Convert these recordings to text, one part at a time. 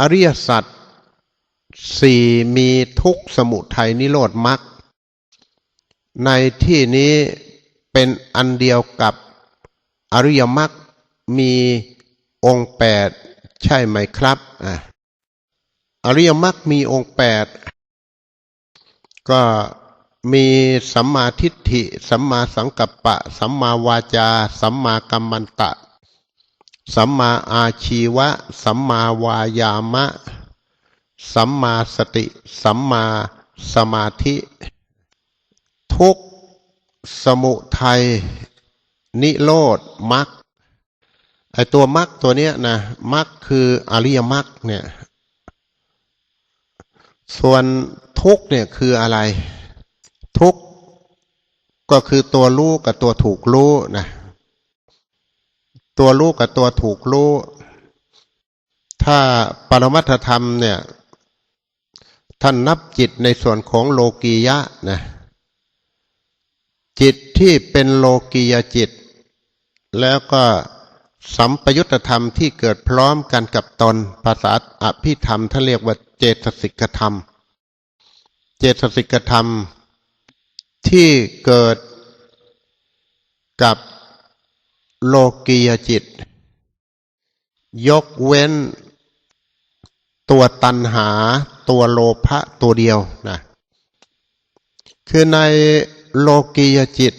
อริยสัจสี่มีทุกสมุทัยนิโรธมรรคในที่นี้เป็นอันเดียวกับอริยมรรคมีองค์แปดใช่ไหมครับอะอริยมรรคมีองค์แปดก็มีสัมมาทิฏฐิ สัมมาสังกัปปะ สัมมาวาจา สัมมากัมมันตะ สัมมาอาชีวะ สัมมาวายามะ สัมมาสติ สัมมาสมาธิ ทุกสมุทัย นิโรธมรรคไอตัวมรรคตัวเนี้ยนะมรรคคืออริยมรรคเนี่ยส่วนทุกเนี่ยคืออะไร ทุกก็คือตัวรู้กับตัวถูกรู้นะ ตัวรู้กับตัวถูกรู้ ถ้าปรมัตธรรมเนี่ย ท่านนับจิตในส่วนของโลกียะนะจิตที่เป็นโลกียจิต แล้วก็สัมปยุตธรรมที่เกิดพร้อมกันกับตน ภาษาอภิธรรมท่านเรียกว่าเจตสิกธรรม เจตสิกธรรมที่เกิดกับ โลกียจิต ยกเว้น ตัวตันหาตัวโลภะตัวเดียวนะคือในโลกียจิต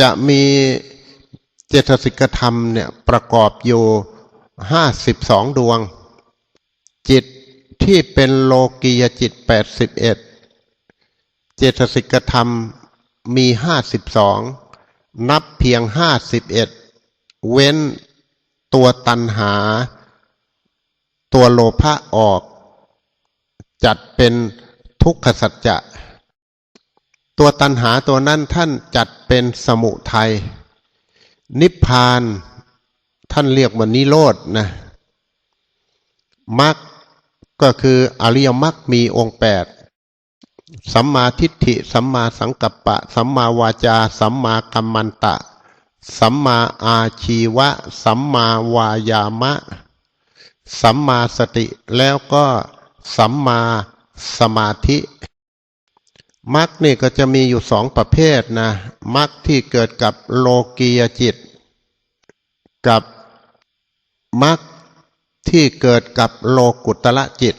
จะมีเจตสิกธรรมเนี่ยประกอบอยู่ห้าสิบสองดวง จิตที่เป็นโลกียจิตแปดสิบเอ็ดเจตสิกธรรมมีห้าสิบสอง นับเพียงห้าสิบเอ็ดเว้นตัวตันหา ตัวโลภะออก จัดเป็นทุกขสัจจะ ตัวตันหาตัวนั้นท่านจัดเป็นสมุทัยนิพพานท่านเรียกว่านิโรธนะมรรคก็คืออริยมรรคมีองค์แปด สัมมาทิฏฐิ สัมมาสังกัปปะ สัมมาวาจา สัมมากัมมันตะ สัมมาอาชีวะ สัมมาวายามะ สัมมาสติแล้วก็สัมมาสมาธิมรรคนี่ก็จะมีอยู่สองประเภทนะมรรคที่เกิดกับโลกียจิต กับมรรคที่เกิดกับโลกุตละจิต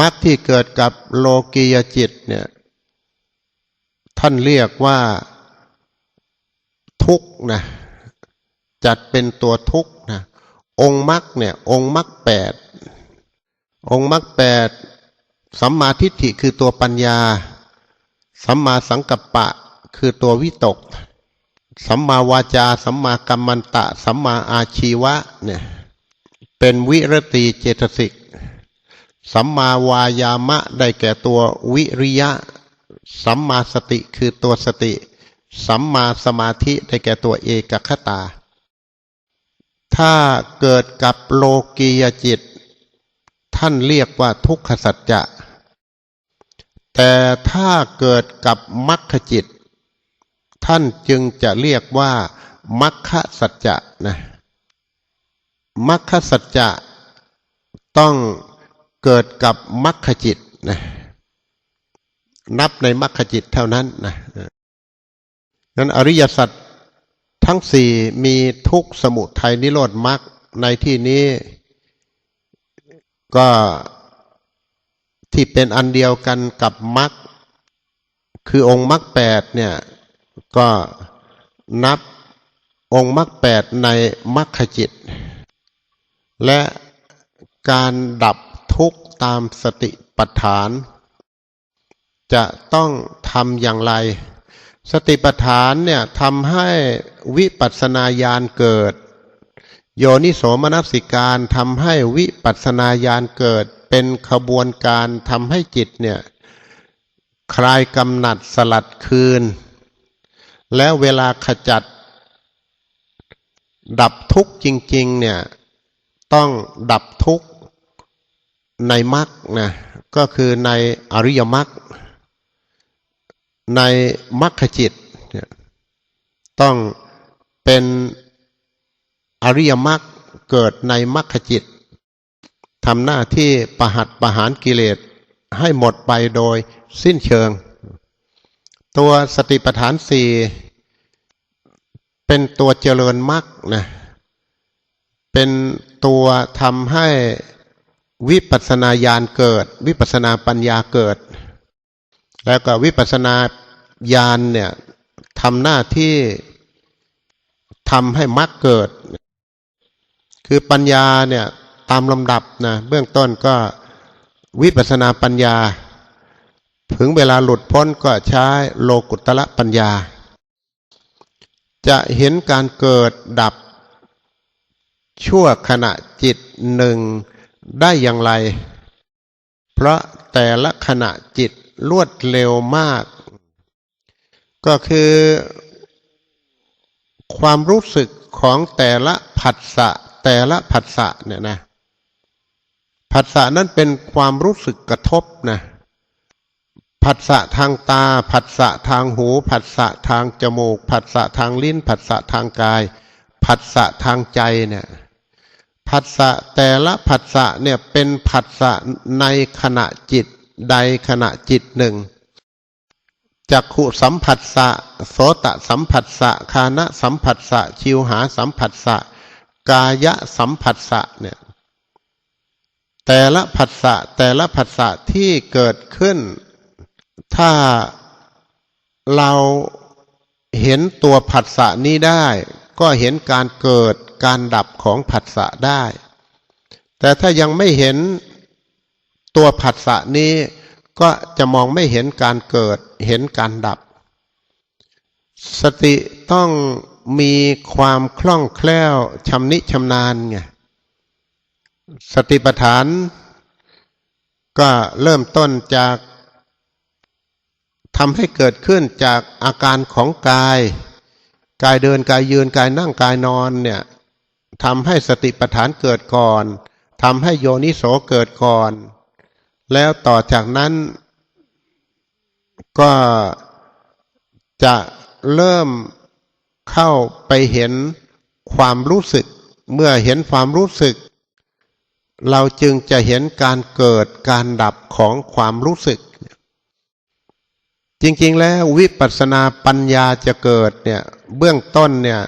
มรรคที่เกิดกับโลกียจิตเนี่ยท่านเรียกว่าทุกนะจัดเป็นตัวทุกนะองค์มรรคเนี่ยองค์มรรคแปดองค์มรรคแปดสัมมาทิฏฐิคือตัวปัญญา สัมมาสังกัปปะคือตัววิตก สัมมาวาจา สัมมากัมมันตะ สัมมาอาชีวะเนี่ยเป็นวิรติเจตสิก สัมมาวายามะได้แก่ตัววิริยะ สัมมาสติคือตัวสติ สัมมาสมาธิได้แก่ตัวเอกคตา ถ้าเกิดกับโลกียจิต ท่านเรียกว่าทุกขสัจจะ แต่ถ้าเกิดกับมัคคจิต ท่านจึงจะเรียกว่ามัคคสัจจะนะมัคคสัจจะต้อง เกิดกับมรรคจิตนะนับในมรรคจิตเท่านั้นนะนั้นอริยสัจทั้งสี่มีทุกสมุทัยนิโรธมรรคในที่นี้ก็ที่เป็นอันเดียวกันกับมรรคคือองค์มรรคแปดเนี่ยก็นับองค์มรรคแปดในมรรคจิต และการดับ ตามสติปัฏฐาน จะต้องทำอย่างไร สติปัฏฐานเนี่ยทำให้วิปัสสนาญาณเกิด โยนิโสมนสิการทำให้วิปัสสนาญาณเกิด เป็นขบวนการทำให้จิตเนี่ยคลายกำหนัดสลัดคืน แล้วเวลาขจัด ดับทุกข์จริง ๆ เนี่ย ต้องดับทุกข์ ในมรรคนะก็คือในอริยมรรคในมรรคจิตต้องเป็นอริยมรรคเกิดในมรรคจิตทำหน้าที่ประหัดประหารกิเลสให้หมดไปโดยสิ้นเชิง ตัวสติปัฏฐานสี่เป็นตัวเจริญมรรคนะเป็นตัวทำให้ วิปัสนาญาณเกิด วิปัสนาปัญญาเกิด แล้วก็วิปัสนาญาณเนี่ยทำหน้าที่ทำให้มรรคเกิด คือปัญญาเนี่ยตามลำดับนะเบื้องต้นก็วิปัสสนาปัญญา ถึงเวลาหลุดพ้นก็ใช้โลกุตละปัญญา จะเห็นการเกิดดับชั่วขณะจิตหนึ่ง ได้อย่างไร เพราะแต่ละขณะจิตรวดเร็วมาก ก็คือ ความรู้สึกของแต่ละผัสสะแต่ละผัสสะเนี่ยนะผัสสะนั้นเป็นความรู้สึกกระทบนะผัสสะทางตา ผัสสะทางหูผัสสะทางจมูก ผัสสะทางลิ้น ผัสสะทางกาย ผัสสะทางใจเนี่ย ผัสสะแต่ละผัสสะเนี่ยเป็นผัสสะในขณะจิตใดขณะจิตหนึ่งจักขุสัมผัสสะโสตสัมผัสสะคานะสัมผัสสะชิวหาสัมผัสสะกายะสัมผัสสะเนี่ยแต่ละผัสสะแต่ละผัสสะที่เกิดขึ้น ถ้าเราเห็นตัวผัสสะนี้ได้ ก็เห็นการเกิด การดับของผัสสะได้ แต่ถ้ายังไม่เห็นตัวผัสสะนี้ก็จะมองไม่เห็นการเกิด เห็นการดับ สติต้องมีความคล่องแคล่วชำนิชำนาญไงสติปัฏฐาน ก็เริ่มต้นจากทำให้เกิดขึ้นจากอาการของกาย กายเดินกายยืนกายนั่งกายนอนเนี่ย ทำให้สติปัฏฐานเกิดก่อนทำให้โยนิโสเกิดก่อน แล้วต่อจากนั้น ก็จะเริ่มเข้าไปเห็นความรู้สึก เมื่อเห็นความรู้สึก เราจึงจะเห็นการเกิดการดับของความรู้สึก จริงๆแล้ววิปัสสนาปัญญาจะเกิดเนี่ยเบื้องต้นเนี่ย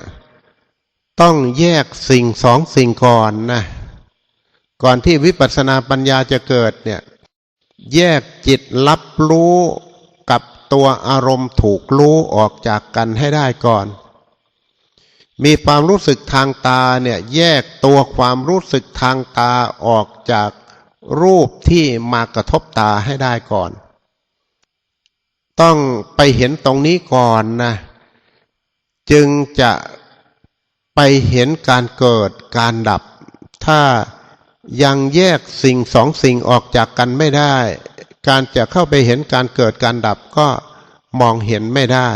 ต้องแยกสิ่งสองสิ่งก่อนนะ ก่อนที่วิปัสสนาปัญญาจะเกิดเนี่ย แยกจิตรับรู้กับตัวอารมณ์ถูกรู้ออกจากกันให้ได้ก่อน มีความรู้สึกทางตาเนี่ยแยกตัวความรู้สึกทางตาออกจากรูปที่มากระทบตาให้ได้ก่อน ต้องไปเห็นตรงนี้ก่อนนะ จึงจะ ไปเห็นการเกิดการดับ ถ้ายังแยกสิ่งสองสิ่งออกจากกันไม่ได้ การจะเข้าไปเห็นการเกิดการดับก็มองเห็นไม่ได้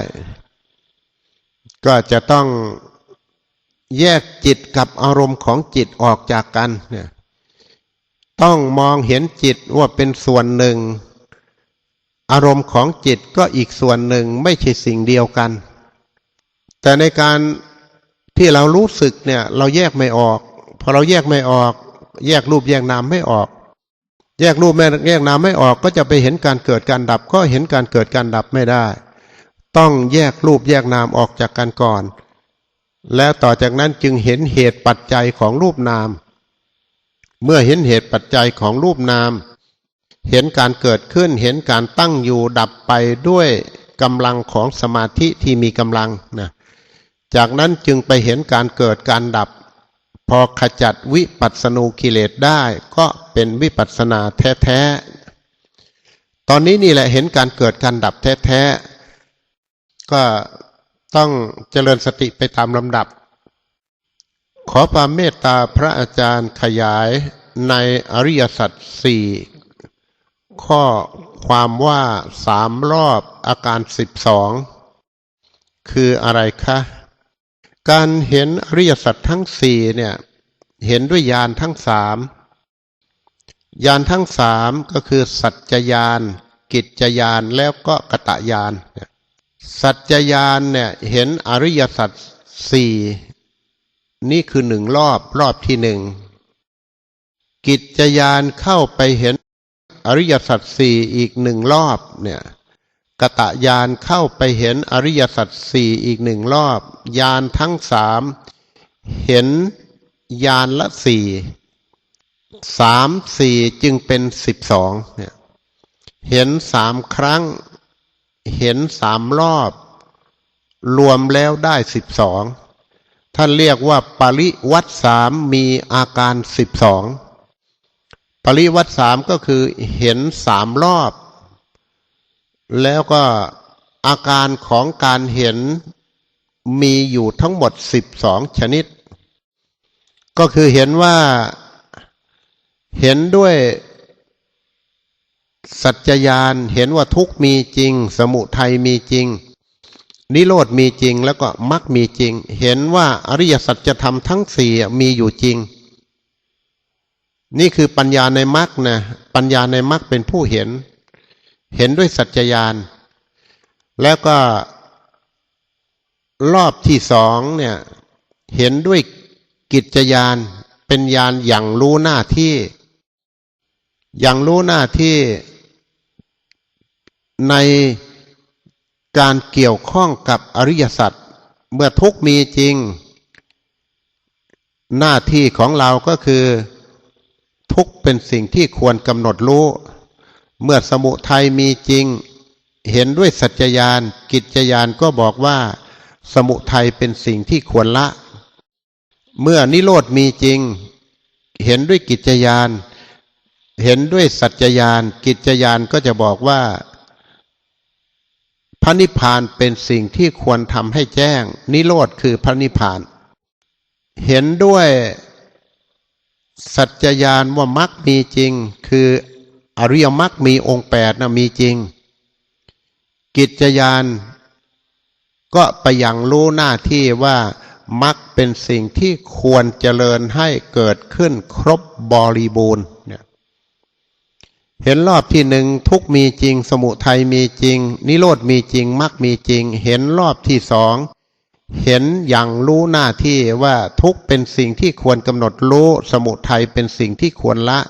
ก็จะต้องแยกจิตกับอารมณ์ของจิตออกจากกันเนี่ยต้องมองเห็นจิตว่าเป็นส่วนหนึ่ง อารมณ์ของจิตก็อีกส่วนหนึ่งไม่ใช่สิ่งเดียวกัน แต่ในการ ที่เรารู้สึกเนี่ย เราแยกไม่ออก พอเราแยกไม่ออก แยกรูปแยกนามไม่ออก แยกรูปแยกนามไม่ออกก็จะไปเห็นการเกิดการดับ ก็เห็นการเกิดการดับไม่ได้ ต้องแยกรูปแยกนามออกจากกันก่อน แล้วต่อจากนั้นจึงเห็นเหตุปัจจัยของรูปนาม เมื่อเห็นเหตุปัจจัยของรูปนาม เห็นการเกิดขึ้นเห็นการตั้งอยู่ดับไปด้วยกำลังของสมาธิที่มีกำลังนะ จากนั้นจึงไปเห็นการเกิดการดับ พอขจัดวิปัสสนูกิเลสได้ก็เป็นวิปัสสนาแท้ๆ ตอนนี้นี่แหละเห็นการเกิดการดับแท้ๆ ก็ต้องเจริญสติไปตามลำดับ ขอความเมตตาพระอาจารย์ขยายในอริยสัจสี่ข้อความว่าสามรอบอาการสิบสองคืออะไรคะ การเห็นอริยสัจทั้งสี่เนี่ย เห็นด้วยญาณทั้งสามญาณทั้งสามก็คือสัจจญาณกิจจญาณแล้วก็กตญาณสัจจญาณเนี่ยเห็นอริยสัจสี่นี่คือหนึ่งรอบรอบที่หนึ่งกิจยานเข้าไปเห็นอริยสัจสี่อีกหนึ่งรอบเนี่ย กตะยานเข้าไปเห็นอริยสัจสี่อีกหนึ่งรอบ ยานทั้งสามเห็นยานละสี่สามสี่จึงเป็นสิบสองเนี่ยเห็นสามครั้ง เห็นสามรอบ รวมแล้วได้สิบสองท่านเรียกว่าปริวัตสามมีอาการสิบสองปริวัตสามก็คือเห็นสามรอบ แล้วก็อาการของการเห็นมีอยู่ทั้งหมดสิบสองชนิด ก็คือเห็นว่าเห็นด้วยสัจจญาณเห็นว่าทุกมีจริง สมุทัยมีจริง นิโรธมีจริงแล้วก็มรรคมีจริง เห็นว่าอริยสัจธรรมทั้งสี่มีอยู่จริง นี่คือปัญญาในมรรคนะปัญญาในมรรคเป็นผู้เห็น เห็นด้วยสัจจญาณแล้วก็รอบที่สองเนี่ยเห็นด้วยกิจญาณเป็นญาณอย่างรู้หน้าที่อย่างรู้หน้าที่ในการเกี่ยวข้องกับอริยสัจเมื่อทุกมีจริง หน้าที่ของเราก็คือ ทุกเป็นสิ่งที่ควรกำหนดรู้ เมื่อสมุทัยมีจริง เห็นด้วยสัจญาณกิจญาณก็บอกว่า สมุทัยเป็นสิ่งที่ควรละ เมื่อนิโรธมีจริง เห็นด้วยกิจญาณเห็นด้วยสัจญาณกิจญาณก็จะบอกว่า พระนิพพานเป็นสิ่งที่ควรทำให้แจ้ง นิโรธคือพระนิพพาน เห็นด้วยสัจญาณว่ามรรคมีจริง คือ อริยมรรคมีองค์แปดนะมีจริง กิจญาณก็ไปยังรู้หน้าที่ว่ามรรคเป็นสิ่งที่ควรเจริญให้เกิดขึ้นครบบริบูรณ์เนี่ยเห็นรอบที่หนึ่งทุกมีจริง สมุทัยมีจริง นิโรธมีจริงมรรคมีจริง เห็นรอบที่สองเห็นอย่างรู้หน้าที่ว่าทุกเป็นสิ่งที่ควรกำหนดรู้ สมุทัยเป็นสิ่งที่ควรละ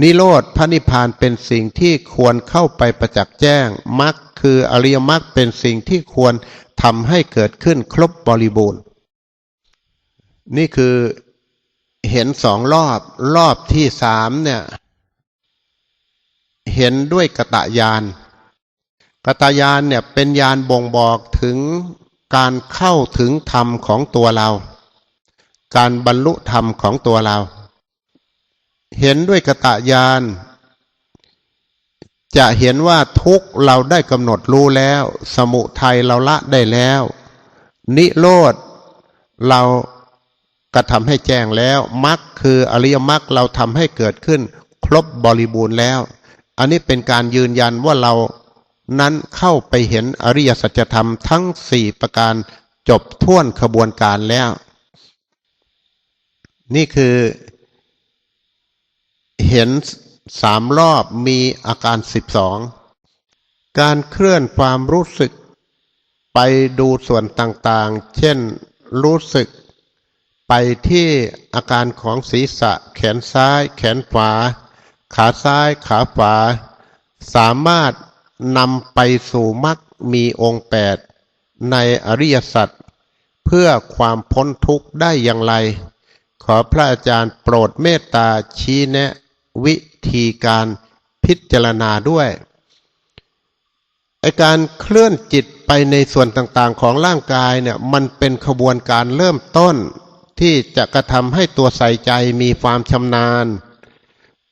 นิโรธพระนิพพานเป็นสิ่งที่ควรเข้าไปประจักษ์แจ้งมรรคคืออริยมรรคเป็นสิ่งที่ควรทำให้เกิดขึ้นครบบริบูรณ์ นี่คือเห็นสองรอบรอบที่สามเนี่ยเห็นด้วยกตะยานกตะยานเนี่ยเป็นยานบ่งบอกถึงการเข้าถึงธรรมของตัวเรา การบรรลุธรรมของตัวเรา เห็นด้วยกตะยานจะเห็นว่าทุกเราได้กำหนดรู้แล้ว สมุทัยเราละได้แล้ว นิโรธเรากระทำให้แจ้งแล้วมรรคคืออริยมรรคเราทำให้เกิดขึ้น ครบบริบูรณ์แล้ว อันนี้เป็นการยืนยันว่าเรานั้นเข้าไปเห็นอริยสัจธรรมทั้งสี่ประการจบท่วนขบวนการแล้ว นี่คือ เห็นสามรอบมีอาการสิบสองการเคลื่อนความรู้สึก ไปดูส่วนต่างๆ เช่นรู้สึก ไปที่อาการของศีรษะ แขนซ้าย แขนขวา ขาซ้าย ขาขวา สามารถนำไปสู่มรรคมีองค์แปดในอริยสัจเพื่อความพ้นทุกข์ได้อย่างไร ขอพระอาจารย์โปรดเมตตาชี้แนะ วิธีการพิจารณาด้วยไอการเคลื่อนจิตไปในส่วนต่างๆของร่างกายเนี่ยมันเป็นขบวนการเริ่มต้น ที่จะกระทำให้ตัวใส่ใจมีความชำนาญ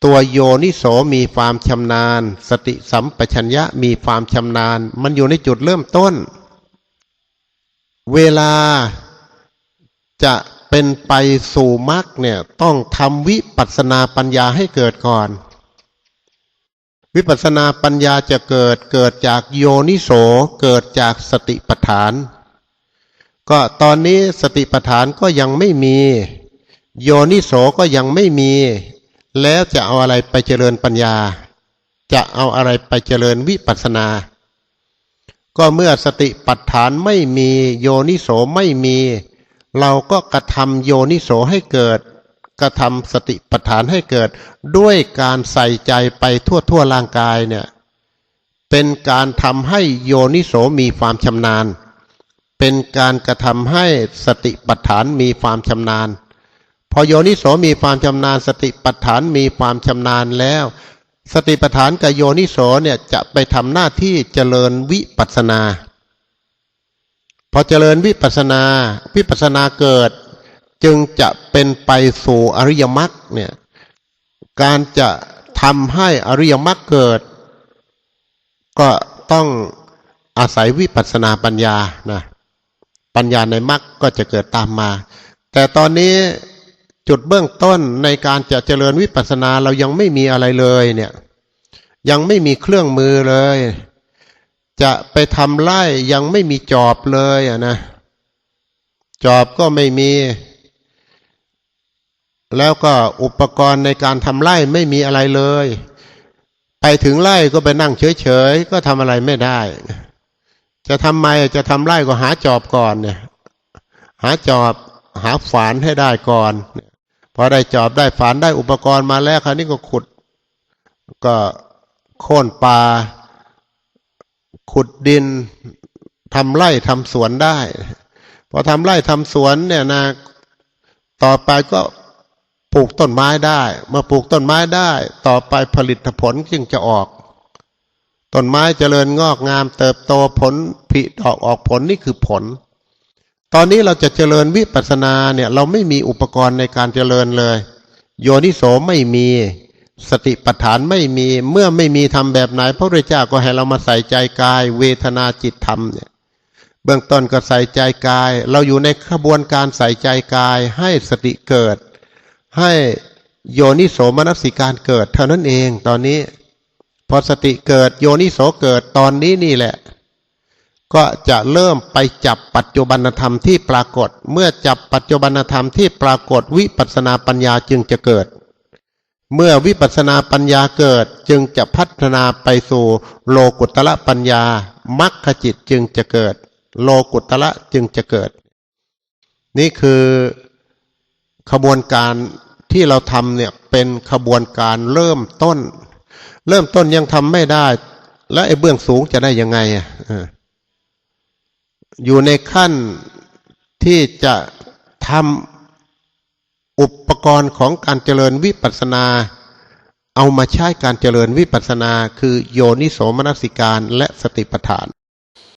ตัวโยนิโสมีความชำนาญ สติสัมปชัญญะมีความชำนาญ มันอยู่ในจุดเริ่มต้น เวลาจะ เป็นไปสู่มรรคเนี่ยต้องทำวิปัสสนาปัญญาให้เกิดก่อน วิปัสสนาปัญญาจะเกิดเกิดจากโยนิโสเกิดจากสติปัฏฐาน ก็ตอนนี้สติปัฏฐานก็ยังไม่มี โยนิโสก็ยังไม่มี แล้วจะเอาอะไรไปเจริญปัญญา จะเอาอะไรไปเจริญวิปัสนาก็เมื่อสติปัฏฐานไม่มีโยนิโสไม่มี เราก็กระทำโยนิโสให้เกิด กระทำสติปัฏฐานให้เกิด ด้วยการใส่ใจไปทั่วทั่วร่างกายเนี่ยเป็นการทำให้โยนิโสมีความชำนาญ เป็นการกระทำให้สติปัฏฐานมีความชำนาญ พอโยนิโสมีความชำนาญ สติปัฏฐานมีความชำนาญแล้ว สติปัฏฐานกับโยนิโสเนี่ยจะไปทำหน้าที่เจริญวิปัสนา พอเจริญวิปัสนา วิปัสสนาเกิด จึงจะเป็นไปสู่อริยมรรคเนี่ยการจะทำให้อริยมรรคเกิด ก็ต้องอาศัยวิปัสสนาปัญญานะปัญญาในมรรคก็จะเกิดตามมา แต่ตอนนี้จุดเบื้องต้นในการจะเจริญวิปัสสนาเรายังไม่มีอะไรเลยเนี่ยยังไม่มีเครื่องมือเลย จะไปทำไร่ยังไม่มีจอบเลยอะนะจอบก็ไม่มี แล้วก็อุปกรณ์ในการทำไร่ไม่มีอะไรเลย ไปถึงไร่ก็ไปนั่งเฉยๆก็ทำอะไรไม่ได้ จะทำไมจะทำไร่ก็หาจอบก่อนเนี่ย หาจอบหาฝานให้ได้ก่อนพอได้จอบได้ฝานได้อุปกรณ์มาแล้วคราวนี้ก็ขุด ก็โค่นปลา ขุดดินทำไร่ทำสวนได้ พอทำไร่ทำสวนเนี่ยนะต่อไปก็ปลูกต้นไม้ได้ เมื่อปลูกต้นไม้ได้ ต่อไปผลิตผลจึงจะออก ต้นไม้เจริญงอกงาม เติบโตผลผลิดอกออกผลนี่คือผล ตอนนี้เราจะเจริญวิปัสสนาเนี่ย เราไม่มีอุปกรณ์ในการเจริญเลย โยนิโสไม่มี สติปัฏฐานไม่มีเมื่อไม่มีทำแบบไหน พระพุทธเจ้าก็ให้เรามาใส่ใจกาย เวทนาจิตธรรมเนี่ยเบื้องต้นก็ใส่ใจกาย เราอยู่ในขบวนการใส่ใจกาย ให้สติเกิด ให้โยนิโสมนสิการเกิด เท่านั้นเองตอนนี้ พอสติเกิดโยนิโสเกิดตอนนี้นี่แหละ ก็จะเริ่มไปจับปัจจุบันธรรมที่ปรากฏ เมื่อจับปัจจุบันธรรมที่ปรากฏวิปัสสนาปัญญาจึงจะเกิด เมื่อวิปัสนาปัญญาเกิดจึงจะพัฒนาไปสู่โลกุตละปัญญามัคคจิตจึงจะเกิด โลกุตละจึงจะเกิด นี่คือขบวนการที่เราทำเนี่ยเป็นขบวนการเริ่มต้น เริ่มต้นยังทำไม่ได้ แล้วไอ้เบื้องสูงจะได้ยังไงอะอยู่ในขั้นที่จะทำ อุปกรณ์ของการเจริญวิปัสสนา เอามาใช้การเจริญวิปัสสนา คือโยนิโสมนสิการและสติปัฏฐาน